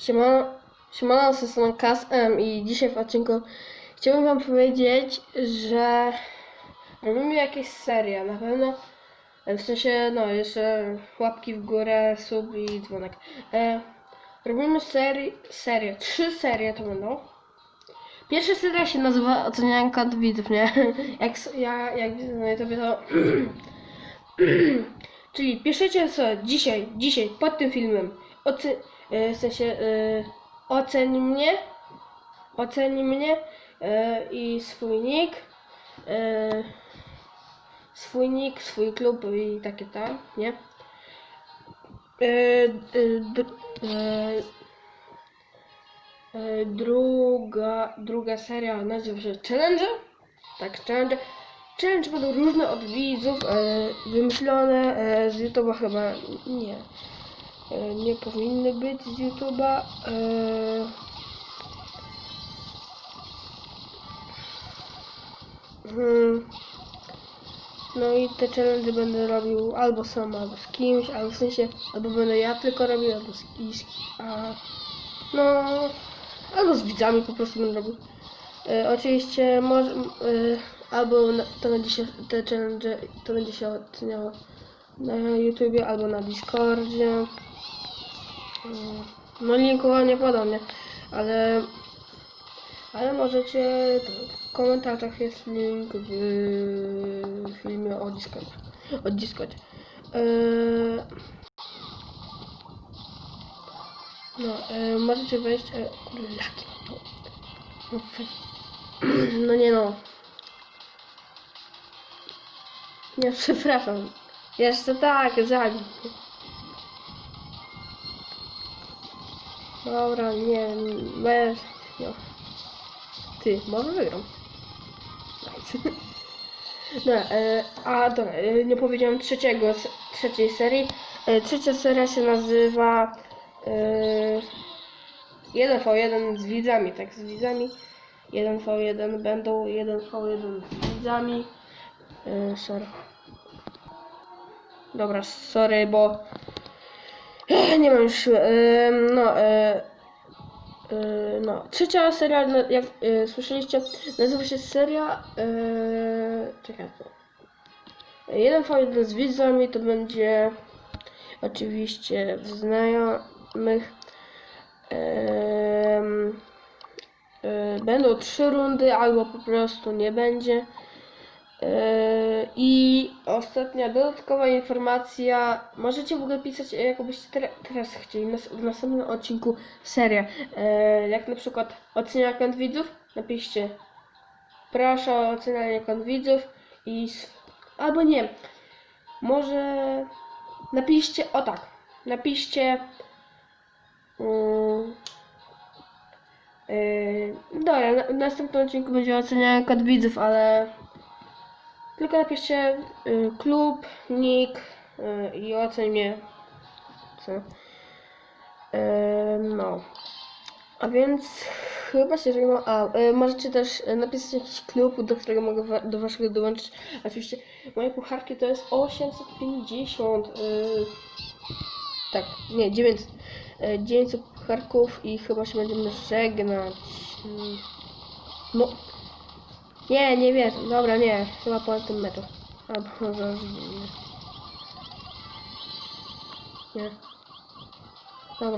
Siemano, siemano, z strony KSM i dzisiaj w odcinku chciałbym wam powiedzieć, że robimy jakieś serie, na pewno, e, w sensie, no, jeszcze łapki w górę, sub i dzwonek. E, robimy serii, serię, trzy serie to będą. Pierwsza seria się nazywa Ocenianka od widzów, nie? Jak, ja, jak widzę na YouTube to... Czyli piszecie sobie dzisiaj, dzisiaj pod tym filmem, oce, w sensie e, oceń mnie, oceń mnie e, i swój nick, e, swój nick, swój klub i takie tam, nie? Dr, druga, druga seria nazywa się Challenge. Tak, challenge. Challenge będą różne od widzów, wymyślone z YouTube'a chyba nie. E, nie powinny być z YouTube'a. E, hmm. No i te challenge będę robił albo sam, albo z kimś, albo w sensie, albo będę ja tylko robił, albo z kimś, a no, albo z widzami po prostu będę robił. E, oczywiście może, e, albo na, to będzie się, te challenge, to będzie się oceniało na YouTubie, albo na Discordzie. Mm, No linkowa nie podam? Ale, ale możecie, to, w komentarzach jest link w filmie o Discordzie. O Discordzie. E, no, e, możecie wejść, e, no nie no. Nie, przepraszam. Jeszcze tak, zabij. Dobra, nie, bez, no. Ty, może wygram. Nice. Dobra, e, a dobra, e, nie powiedziałem trzeciego, trzeciej serii. E, trzecia seria się nazywa e, 1v1 z widzami, tak, z widzami. 1v1 będą 1v1 z widzami. E, sorry. Dobra, sorry, bo nie mam już siły. No, e, e, no, trzecia seria, jak e, słyszeliście, nazywa się seria. Czekaj. 1v1 z widzami to będzie oczywiście w znajomych. Będą trzy rundy, albo po prostu nie będzie. I ostatnia dodatkowa informacja. Możecie w ogóle pisać, e, jakbyście teraz, chcieli w następnym odcinku serię. E, jak na przykład ocenia kont widzów, napiszcie proszę o ocenianie kont widzów i albo nie. Może napiszcie o tak. Napiszcie Yy, dobra, na, w następnym odcinku będzie ocenianie kod widzów, ale tylko napiszcie y, klub, nick y, i oceń mnie. Co? Yy, no. A więc chyba się żegnam. A, y, możecie też y, napisać jakiś klub, do którego mogę wa- do waszego dołączyć. Oczywiście moje pucharki to jest 850. Y, tak, nie, 900. y, 900 pucharków i chyba się będziemy żegnać. Mm. No. Nie, nie wierzę. Dobra, nie. Chyba po tym meczu. Albo może... Nie.